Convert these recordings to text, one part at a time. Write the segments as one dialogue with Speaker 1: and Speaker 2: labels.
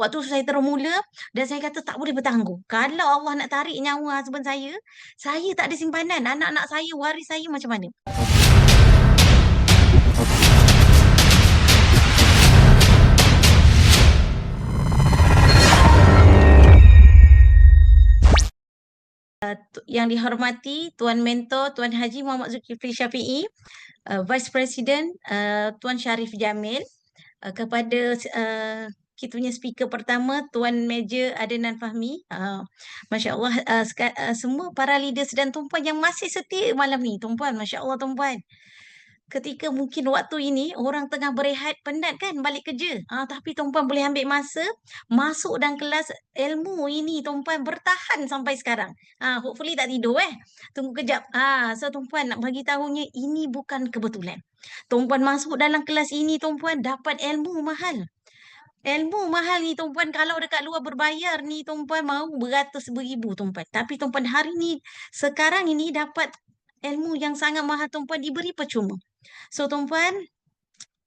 Speaker 1: Waktu saya termula dan saya kata tak boleh bertangguh. Kalau Allah nak tarik nyawa husband saya, saya tak ada simpanan. Anak-anak saya, waris saya macam mana? Uh, yang dihormati Tuan Mentor Tuan Haji Muhammad Zulkifli Syafi'i, uh, Vice President uh, Tuan Syarif Jamil, uh, kepada uh, kita punya speaker pertama Tuan Major Adenan Fahmi. Uh, Masya Allah uh, uh, semua para leaders dan tumpuan yang masih setia malam ni. Tumpuan, Masya Allah tumpuan. Ketika mungkin waktu ini orang tengah berehat penat kan balik kerja. Uh, tapi tumpuan boleh ambil masa masuk dan kelas ilmu ini tumpuan bertahan sampai sekarang. Uh, hopefully tak tidur eh. Tunggu kejap. Uh, so tumpuan nak bagi tahunya ini bukan kebetulan. Tumpuan masuk dalam kelas ini tumpuan dapat ilmu mahal. Ilmu mahal ni tumpuan kalau dekat luar berbayar ni tumpuan mau beratus beribu tumpuan. Tapi tumpuan hari ni sekarang ini dapat ilmu yang sangat mahal tumpuan diberi percuma. So tumpuan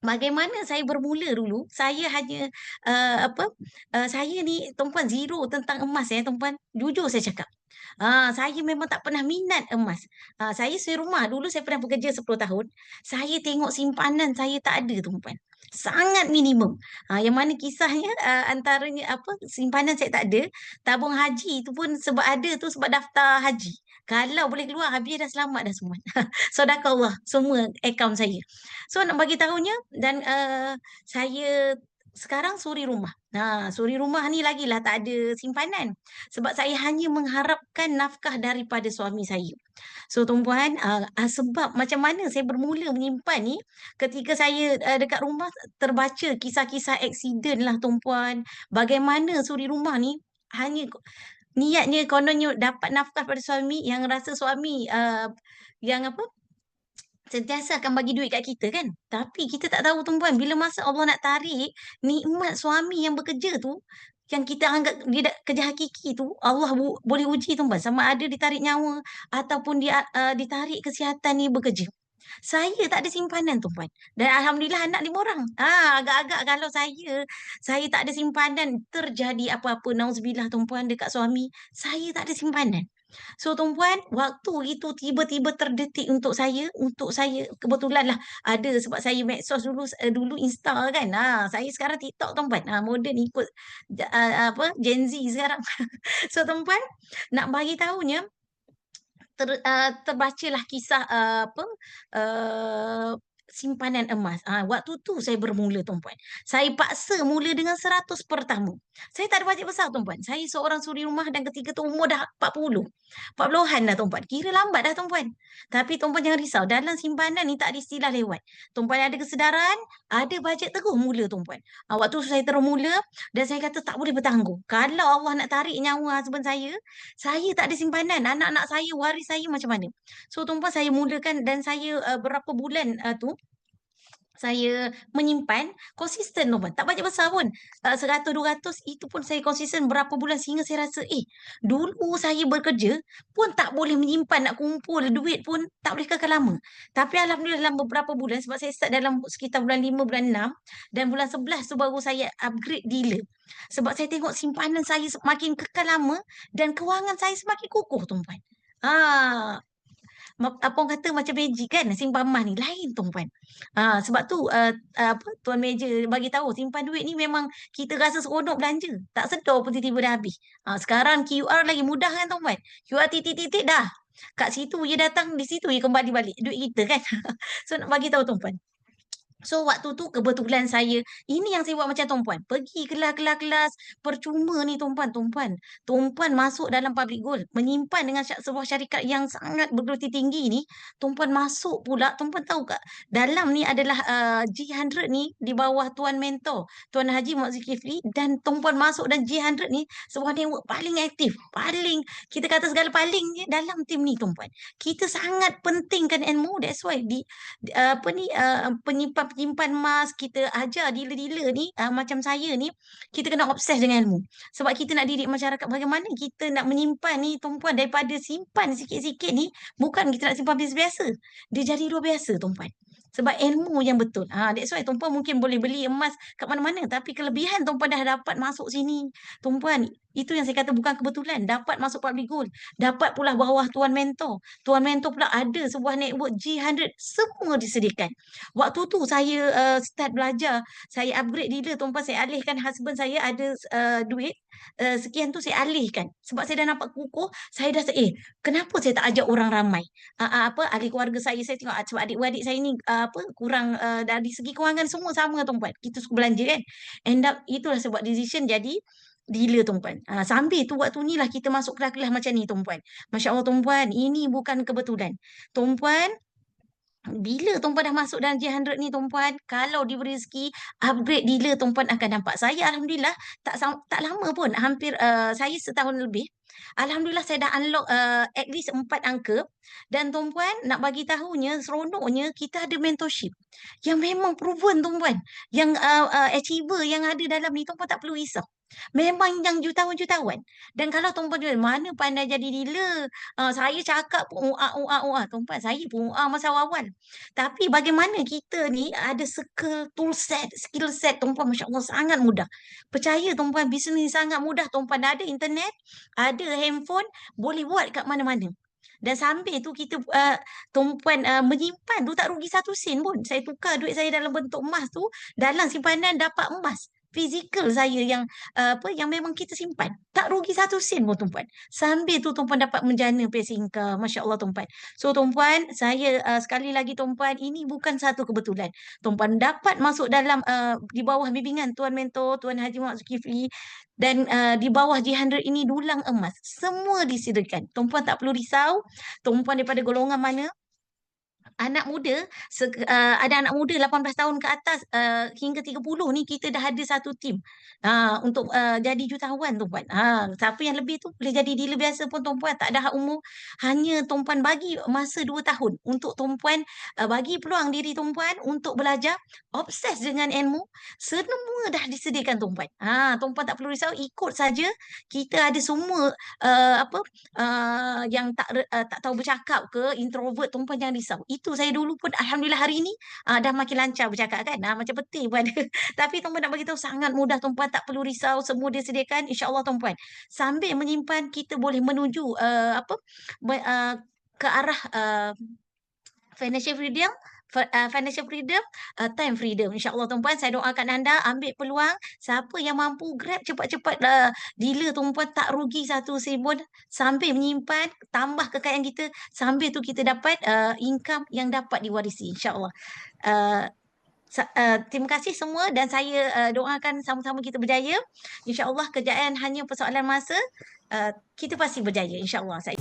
Speaker 1: bagaimana saya bermula dulu saya hanya uh, apa uh, saya ni tumpuan zero tentang emas ya tumpuan jujur saya cakap Ah, saya memang tak pernah minat emas. Ah, saya serumah dulu saya pernah bekerja 10 tahun. Saya tengok simpanan saya tak ada tumpuan sangat minimum. Ha, yang mana kisahnya uh, antaranya apa simpanan saya tak ada, tabung haji itu pun sebab ada tu sebab daftar haji. Kalau boleh keluar habis dah selamat dah semua. Sedekah semua akaun saya. So nak bagi tahunya dan uh, saya sekarang suri rumah. Ha, suri rumah ni lagi lah tak ada simpanan. Sebab saya hanya mengharapkan nafkah daripada suami saya. So tumpuan, uh, sebab macam mana saya bermula menyimpan ni, ketika saya uh, dekat rumah terbaca kisah-kisah aksiden lah tumpuan. Bagaimana suri rumah ni hanya niatnya kononnya dapat nafkah pada suami yang rasa suami uh, yang apa sentiasa akan bagi duit kat kita kan. Tapi kita tak tahu tuan bila masa Allah nak tarik nikmat suami yang bekerja tu yang kita anggap dia kerja hakiki tu Allah bu- boleh uji tuan sama ada ditarik nyawa ataupun dia uh, ditarik kesihatan ni bekerja. Saya tak ada simpanan tuan Dan alhamdulillah anak lima orang. Ah agak-agak kalau saya saya tak ada simpanan terjadi apa-apa nauzubillah tuan dekat suami, saya tak ada simpanan. So tumpuan, waktu itu tiba-tiba terdetik untuk saya, untuk saya kebetulan lah ada sebab saya medsos dulu uh, dulu install kan. Ha, saya sekarang TikTok tumpuan. Ha, moden ikut uh, apa Gen Z sekarang. so tumpuan, nak bagi tahunya ter, uh, terbacalah kisah uh, apa uh, simpanan emas. Ha, waktu tu saya bermula tuan-puan. Saya paksa mula dengan seratus pertama. Saya tak ada bajet besar tuan-puan. Saya seorang suri rumah dan ketika tu umur dah 40. 40-an dah tuan-puan. Kira lambat dah tuan-puan. Tapi tuan-puan jangan risau. Dalam simpanan ni tak ada istilah lewat. Tuan-puan ada kesedaran, ada bajet terus mula tuan-puan. Ha, waktu saya termula dan saya kata tak boleh bertangguh. Kalau Allah nak tarik nyawa husband saya, saya tak ada simpanan. Anak-anak saya, waris saya macam mana. So tuan-puan saya mulakan dan saya uh, berapa bulan uh, tu saya menyimpan konsisten tu Tak banyak besar pun. Uh, 100 200 itu pun saya konsisten berapa bulan sehingga saya rasa eh dulu saya bekerja pun tak boleh menyimpan nak kumpul duit pun tak boleh kekal lama. Tapi alhamdulillah dalam beberapa bulan sebab saya start dalam sekitar bulan 5 bulan 6 dan bulan 11 tu baru saya upgrade dealer. Sebab saya tengok simpanan saya semakin kekal lama dan kewangan saya semakin kukuh tuan-tuan. Ah, apa orang kata macam magic kan simpan emas ni lain tuan-puan. Ha, sebab tu uh, apa tuan meja bagi tahu simpan duit ni memang kita rasa seronok belanja. Tak sedar pun tiba-tiba dah habis. Ha, sekarang QR lagi mudah kan tuan-puan. QR titik-titik dah. Kat situ dia datang di situ dia kembali balik duit kita kan. so nak bagi tahu tuan-puan. So waktu tu kebetulan saya, ini yang saya buat macam tumpuan. Pergi kelas-kelas percuma ni tumpuan, tumpuan. Tumpuan masuk dalam public gold. Menyimpan dengan sebuah syarikat yang sangat bergeluti tinggi ni. Tumpuan masuk pula, tumpuan tahu tak? Dalam ni adalah uh, G100 ni di bawah Tuan Mentor. Tuan Haji Muhammad Zulkifli. Dan tumpuan masuk dan G100 ni sebuah network paling aktif. Paling, kita kata segala paling je dalam tim ni tumpuan. Kita sangat pentingkan ilmu. That's why di, uh, apa ni, uh, penyimpan penyimpan emas, kita ajar dealer-dealer ni uh, macam saya ni, kita kena obses dengan ilmu. Sebab kita nak didik masyarakat bagaimana kita nak menyimpan ni tumpuan daripada simpan sikit-sikit ni, bukan kita nak simpan biasa-biasa. Dia jadi luar biasa tumpuan. Sebab ilmu yang betul. Ha, that's why tuan-puan mungkin boleh beli emas kat mana-mana. Tapi kelebihan tuan-puan dah dapat masuk sini. Tuan-puan, itu yang saya kata bukan kebetulan. Dapat masuk public gold. Dapat pula bawah Tuan Mentor. Tuan Mentor pula ada sebuah network G100. Semua disediakan. Waktu tu saya uh, start belajar. Saya upgrade dealer tuan-puan. Saya alihkan husband saya ada uh, duit. Uh, sekian tu saya alihkan. Sebab saya dah nampak kukuh. Saya dah, eh kenapa saya tak ajak orang ramai? Uh, uh, apa ahli keluarga saya, saya tengok sebab adik-adik saya ni uh, apa kurang uh, dari segi kewangan semua sama tuan-puan. Kita suka belanja kan. End up itulah sebab decision jadi dealer tuan-puan. Ha, sambil tu waktu ni lah kita masuk kelas-kelas macam ni tuan-puan. Masya Allah tuan-puan, ini bukan kebetulan. Tuan-puan, bila tuan-puan dah masuk dalam J100 ni tuan-puan, kalau diberi rezeki, upgrade dealer tuan-puan akan nampak. Saya Alhamdulillah tak tak lama pun, hampir uh, saya setahun lebih. Alhamdulillah saya dah unlock uh, at least empat angka. Dan tuan-puan nak bagi tahunya, seronoknya kita ada mentorship. Yang memang proven tuan-puan. Yang uh, uh, achiever yang ada dalam ni tuan-puan tak perlu risau. Memang yang jutawan-jutawan. Dan kalau tuan-puan jual, mana pandai jadi dealer? Uh, saya cakap pun ua, ua, ua. Tuan-puan, saya pun ua masa awal. Tapi bagaimana kita ni ada skill tool set, skill set tuan-puan, Masya Allah sangat mudah. Percaya tuan-puan, bisnes sangat mudah. Tuan-puan ada internet, ada handphone, boleh buat kat mana-mana. Dan sambil tu kita uh, tumpuan uh, menyimpan tu tak rugi satu sen pun. Saya tukar duit saya dalam bentuk emas tu, dalam simpanan dapat emas fizikal saya yang uh, apa yang memang kita simpan. Tak rugi satu sen pun tuan-puan. Sambil tu tuan-puan dapat menjana passive income. Masya Allah tuan-puan. So tuan-puan, saya uh, sekali lagi tuan-puan, ini bukan satu kebetulan. Tuan-puan dapat masuk dalam uh, di bawah bimbingan Tuan Mentor, Tuan Haji Muhammad Zulkifli dan uh, di bawah G100 ini dulang emas. Semua disediakan. Tuan-puan tak perlu risau. Tuan-puan daripada golongan mana, anak muda uh, ada anak muda 18 tahun ke atas uh, hingga 30 ni kita dah ada satu tim uh, untuk uh, jadi jutawan tuan-puan. Ha siapa yang lebih tu boleh jadi dealer biasa pun tuan-puan tak ada hak umur. Hanya tuan-puan bagi masa 2 tahun untuk tuan-puan uh, bagi peluang diri tuan-puan untuk belajar obses dengan ilmu semua dah disediakan tuan-puan. Ha tuan-puan tak perlu risau ikut saja kita ada semua uh, apa uh, yang tak uh, tak tahu bercakap ke introvert tuan-puan jangan risau saya dulu pun alhamdulillah hari ini uh, dah makin lancar bercakap kan. Uh, macam peti pun. Tapi tuan-puan nak bagi tahu sangat mudah tuan-puan tak perlu risau semua dia sediakan insya-Allah tuan-puan. Sambil menyimpan kita boleh menuju uh, apa uh, ke arah uh, financial freedom uh, financial freedom, uh, time freedom. InsyaAllah tuan-puan, saya doakan anda ambil peluang. Siapa yang mampu grab cepat-cepat uh, dealer tuan-puan tak rugi satu sen pun sambil menyimpan, tambah kekayaan kita. Sambil tu kita dapat uh, income yang dapat diwarisi. InsyaAllah. Uh, Uh, terima kasih semua dan saya uh, doakan sama-sama kita berjaya. InsyaAllah kejayaan hanya persoalan masa. Uh, kita pasti berjaya insyaAllah. Saya...